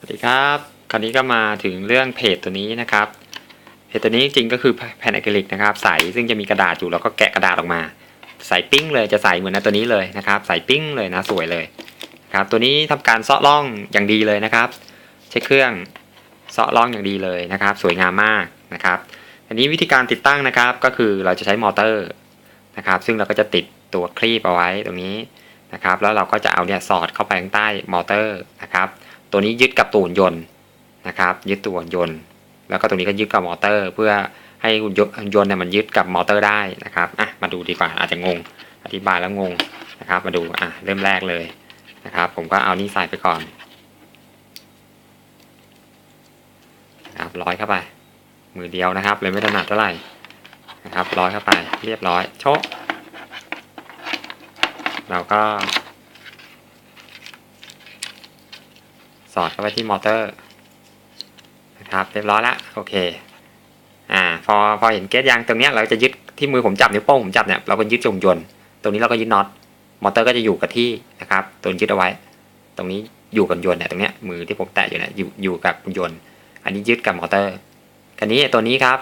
สวัสดีครับ คราวนี้ก็มาถึงเรื่องเพจตัวนี้นะครับ เพจตัวนี้จริงๆก็คือแผ่นอะคริลิกนะครับใสซึ่งจะมีกระดาษอยู่แล้วก็แกะกระดาษออกมา ใสปิ้งเลยจะใสเหมือนตัวนี้เลยนะครับใสปิ้งเลยนะสวยเลยครับตัวนี้ทำการเซาะร่องอย่างดีเลยนะครับใช้เครื่องเซาะร่องอย่างดีเลยนะครับ สวยงามมากนะครับ อันนี้วิธีการติดตั้งนะครับก็คือเราจะใช้มอเตอร์นะครับ ซึ่งเราก็จะติดตัวคลีปเอาไว้ตรงนี้นะครับ แล้วเราก็จะเอาเนี่ยสอดเข้าไปข้างใต้มอเตอร์นะครับ ตัวนี้ยึดกับตูนยนต์นะครับ ยึดตัวหุ่นยนต์ แล้วก็ตัวนี้ก็ยึดกับมอเตอร์ เพื่อให้หุ่นยนต์เนี่ยมันยึดกับมอเตอร์ได้นะครับอะมาดูดีกว่าอาจจะงง อธิบายแล้วงงนะครับ มาดูอะเริ่มแรกเลยนะครับ ผมก็เอานี่ใส่ไปก่อนนะครับร้อยเข้าไป มือเดียวนะครับเลยไม่ถนัดเท่าไหร่นะครับร้อยเข้าไป เรียบร้อยโชะเราก็ สอดเข้าไปที่มอเตอร์นะครับเรียบร้อยแล้วโอเคอ่าพอพอเห็นเกจยางตรงเนี้ยเราจะยึดที่มือผมจับนิ้วโป้งผมจับเนี่ยเราก็ยึดจงยนต์ตรงนี้เราก็ยึดน็อตมอเตอร์ก็จะอยู่กับที่นะครับตัวยึดเอาไว้ ตรงนี้อยู่กับยนต์เนี่ยตรงเนี้ยมือที่ผมแตะอยู่เนี่ยอยู่อยู่กับยนต์อันนี้ยึดกับมอเตอร์คันนี้ตัวนี้ครับ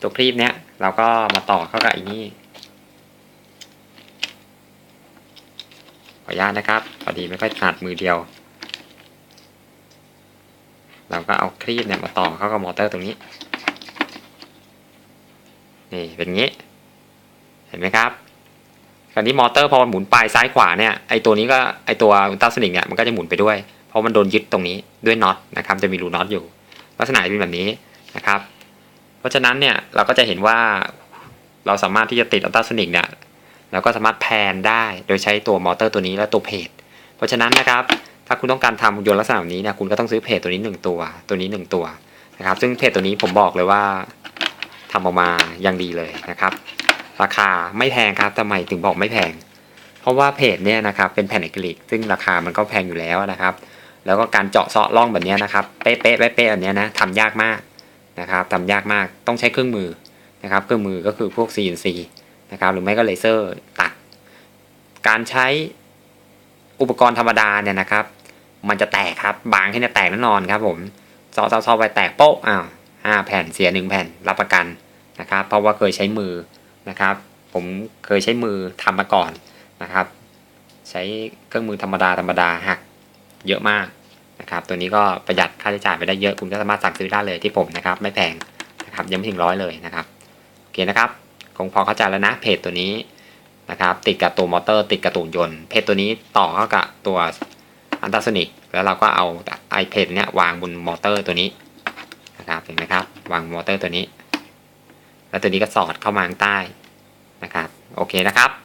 ตัวคลีปเนี้ยเราก็มาต่อเข้ากับอีนี่ขออนุญาตนะครับพอดีไม่ค่อยถนัดมือเดียว เราก็เอาคลีปเนี่ยมาต่อเข้ากับมอเตอร์ตรงนี้ นี่เป็นงี้ เห็นไหมครับคราวนี้มอเตอร์พอมันหมุนปลายซ้ายขวาเนี่ยไอตัวนี้ก็ไอตัวอุลตราสนิกเนี่ยมันก็จะหมุนไปด้วย เพราะมันโดนยึดตรงนี้ด้วยน็อตนะครับจะมีรูน็อตอยู่ ลักษณะเป็นแบบนี้นะครับ เพราะฉะนั้นเนี่ยเราก็จะเห็นว่าเราสามารถที่จะติดอัลตราโซนิกเนี่ยเราก็สามารถแพนได้โดยใช้ตัวมอเตอร์ตัวนี้และตัวเพจเพราะฉะนั้นนะครับ ถ้าคุณต้องการทำหุ่นยนต์ลักษณะแบบนี้เนี่ยคุณก็ต้องซื้อเพจตัวนี้หนึ่งตัว ตัวนี้หนึ่งตัวนะครับ ซึ่งเพจตัวนี้ผมบอกเลยว่าทำออกมาอย่างดีเลยนะครับ ราคาไม่แพงครับทำไมถึงบอกไม่แพง เพราะว่าเพจเนี่ยนะครับเป็นแผ่นอะคริลิกซึ่งราคามันก็แพงอยู่แล้วนะครับ แล้วก็การเจาะเซาะร่องแบบนี้นะครับเป๊ะเป๊ะเป๊ะเป๊ะแบบนี้นะทำยากมากนะครับทำยากมากต้องใช้เครื่องมือนะครับ เครื่องมือก็คือพวก CNC นะครับหรือไม่ก็เลเซอร์ตัด การใช้ อุปกรณ์ธรรมดาเนี่ยนะครับ มันจะแตกครับ บางที่เนี่ยแตกแน่นอนครับผมซาะเซาะเซาะไปแตกโป๊ะอ้าวห้าแผ่นเสียหนึ่งแผ่นรับประกันนะครับ เพราะว่าเคยใช้มือนะครับ ผมเคยใช้มือทำมาก่อนนะครับ ใช้เครื่องมือธรรมดาธรรมดาหักเยอะมากนะครับ ตัวนี้ก็ประหยัดค่าใช้จ่ายไปได้เยอะคุณก็สามารถสั่งซื้อได้เลยที่ผมนะครับ ไม่แพงนะครับยังไม่ถึงร้อยเลยนะครับโอเคนะครับคงพอเข้าใจแล้วนะเพจตัวนี้ นะครับติดกับตัวมอเตอร์ติดกับตัวยนต์เพจตัวนี้ต่อเข้ากับตัวอันตราโซนิกแล้วเราก็เอาไอเพจเนี้ยวางบนมอเตอร์ตัวนี้นะครับเห็นไหมครับวางมอเตอร์ตัวนี้ แล้วตัวนี้ก็สอดเข้ามาข้างใต้นะครับโอเคนะครับ